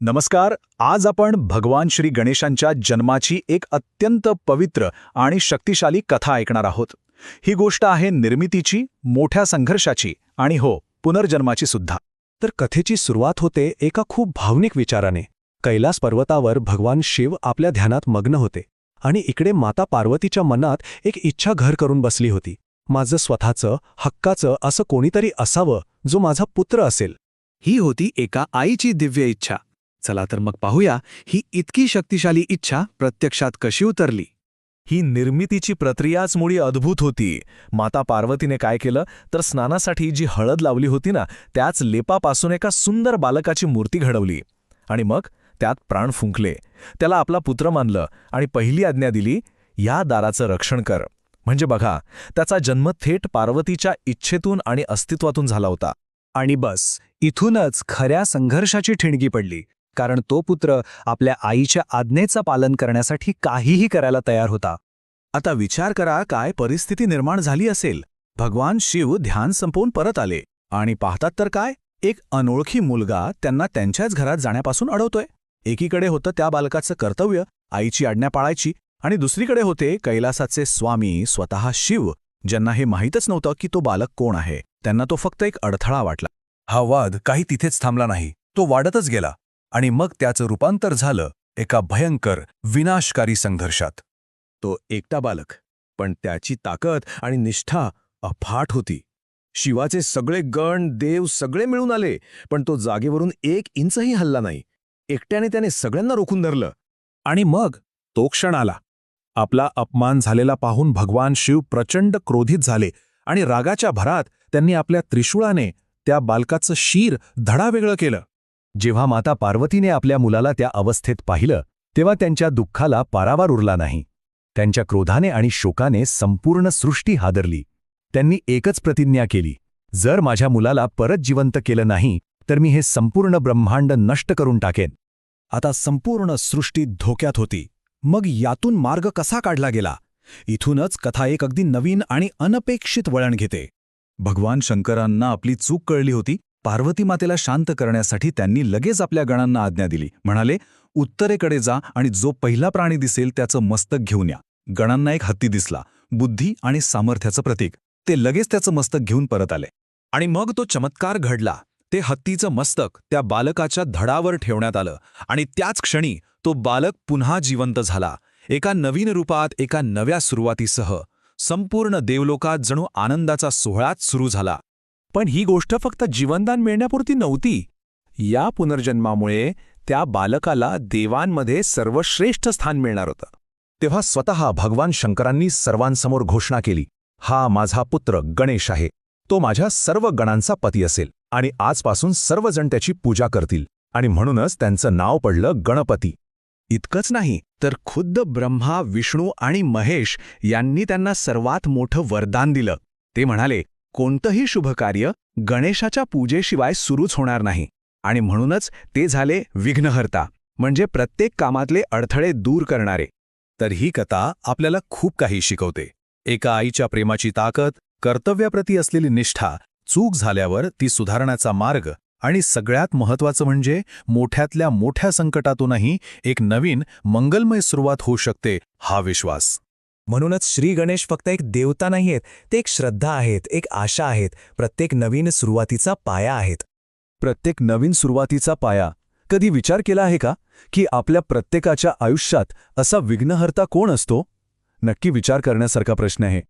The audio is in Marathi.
नमस्कार आज आपण भगवान श्री गणेशांच्या जन्माची एक अत्यंत पवित्र आणि शक्तिशाली कथा ऐकणार आहोत. ही गोष्ट आहे निर्मितीची मोठ्या संघर्षाची आणि हो पुनर्जन्माची सुद्धा. तर कथेची सुरुवात होते एका खूप भावनिक विचाराने. कैलास पर्वतावर भगवान शिव आपल्या ध्यानात मग्न होते आणि इकडे माता पार्वतीच्या मनात एक इच्छा घर करून बसली होती. माझं स्वतःचं हक्काचं असं कोणीतरी असावं जो माझा पुत्र असेल. ही होती एका आईची दिव्य इच्छा. चला तर मग पाहूया ही इतकी शक्तिशाली इच्छा प्रत्यक्षात कशी उतरली? ही निर्मितीची प्रक्रियाच मुळी अद्भुत होती. माता पार्वतीने काय केलं? तर स्नानासाठी जी हळद लावली होती ना त्याच लेपापासून एका सुंदर बालकाची मूर्ती घडवली. आणि मग त्यात प्राण फुंकले. त्याला आपला पुत्र मानलं आणि पहिली आज्ञा दिली या दाराचं रक्षण कर. म्हणजे बघा त्याचा जन्म थेट पार्वतीच्या इच्छेतून आणि अस्तित्वातून झाला होता. आणि बस इथूनच खऱ्या संघर्षाची ठिणगी पडली. कारण तो पुत्र आपल्या आईच्या आज्ञेचं पालन करण्यासाठी काहीही करायला तयार होता. आता विचार करा काय परिस्थिती निर्माण झाली असेल. भगवान शिव ध्यान संपवून परत आले. आणि पाहतात तर काय? एक अनोळखी मुलगा त्यांना त्यांच्याच घरात जाण्यापासून अडवतोय. एकीकडे होतं त्या बालकाचं कर्तव्य आईची आज्ञा पाळायची आणि दुसरीकडे होते कैलासाचे स्वामी स्वतः शिव ज्यांना हे माहीतच नव्हतं की तो बालक कोण आहे. त्यांना तो फक्त एक अडथळा वाटला. हा वाद काही तिथेच थांबला नाही. तो वाढतच गेला. आणि मग त्याचं रूपांतर झालं एका भयंकर विनाशकारी संघर्षात. तो एकटा बालक पण त्याची ताकद आणि निष्ठा अफाट होती. शिवाचे सगळे गण देव सगळे मिळून आले पण तो जागेवरून एक इंचही हल्ला नाही. एकट्याने त्याने सगळ्यांना रोखून धरलं. आणि मग तो क्षण आला. आपला अपमान झालेला पाहून भगवान शिव प्रचंड क्रोधित झाले आणि रागाच्या भरात त्यांनी आपल्या त्रिशूळाने त्या बालकाचं शीर धडावेगळं केलं. जेव्हा माता पार्वतीने आपल्या मुलाला त्या अवस्थेत पाहिलं तेव्हा त्यांच्या दुःखाला पारावार उरला नाही. त्यांच्या क्रोधाने आणि शोकाने संपूर्ण सृष्टी हादरली. त्यांनी एकच प्रतिज्ञा केली जर माझ्या मुलाला परत जिवंत केलं नाही तर मी हे संपूर्ण ब्रह्मांड नष्ट करून टाकेन. आता संपूर्ण सृष्टी धोक्यात होती. मग यातून मार्ग कसा काढला गेला? इथूनच कथा एक अगदी नवीन आणि अनपेक्षित वळण घेते. भगवान शंकरांना आपली चूक कळली होती? पार्वती मातेला शांत करण्यासाठी त्यांनी लगेच आपल्या गणांना आज्ञा दिली. म्हणाले उत्तरेकडे जा आणि जो पहिला प्राणी दिसेल त्याचं मस्तक घेऊन या. गणांना एक हत्ती दिसला. बुद्धी आणि सामर्थ्याचं प्रतीक. ते लगेच त्याचं मस्तक घेऊन परत आले. आणि मग तो चमत्कार घडला. ते हत्तीचं मस्तक त्या बालकाच्या धडावर ठेवण्यात आलं. आणि त्याच क्षणी तो बालक पुन्हा जिवंत झाला. एका नवीन रूपात एका नव्या सुरुवातीसह संपूर्ण देवलोकात जणू आनंदाचा सोहळाच सुरू झाला. पण ही गोष्ट फक्त जीवनदान मिळण्यापुरती नव्हती. या पुनर्जन्मामुळे त्या बालकाला देवांमध्ये सर्वश्रेष्ठ स्थान मिळणार होतं. तेव्हा स्वतः भगवान शंकरांनी सर्वांसमोर घोषणा केली हा माझा पुत्र गणेश आहे. तो माझ्या सर्व गणांचा पती असेल आणि आजपासून सर्वजण त्याची पूजा करतील आणि म्हणूनच त्यांचं नाव पडलं गणपती. इतकंच नाही तर खुद्द ब्रह्मा विष्णू आणि महेश यांनी त्यांना सर्वात मोठं वरदान दिलं. ते म्हणाले कोणतंही शुभकार्य गणेशाच्या पूजेशिवाय सुरूच होणार नाही. आणि म्हणूनच ते झाले विघ्नहर्ता म्हणजे प्रत्येक कामातले अडथळे दूर करणारे. तर ही कथा आपल्याला खूप काही शिकवते. एका आईच्या प्रेमाची ताकद कर्तव्याप्रती असलेली निष्ठा चूक झाल्यावर ती सुधारण्याचा मार्ग आणि सगळ्यात महत्त्वाचं म्हणजे मोठ्यातल्या मोठ्या संकटातूनही एक नवीन मंगलमय सुरुवात होऊ शकते हा विश्वास. म्हणूनच श्री गणेश फक्त एक देवता नाहीयेत ते एक श्रद्धा आहेत एक आशा आहेत प्रत्येक नवीन सुरुवातीचा पाया आहेत. प्रत्येक नवीन सुरुवातीचा पाया? कधी विचार केला आहे का की आपल्या प्रत्येकाच्या आयुष्यात असा विघ्नहर्ता कोण असतो? नक्की विचार करण्यासारखा प्रश्न आहे.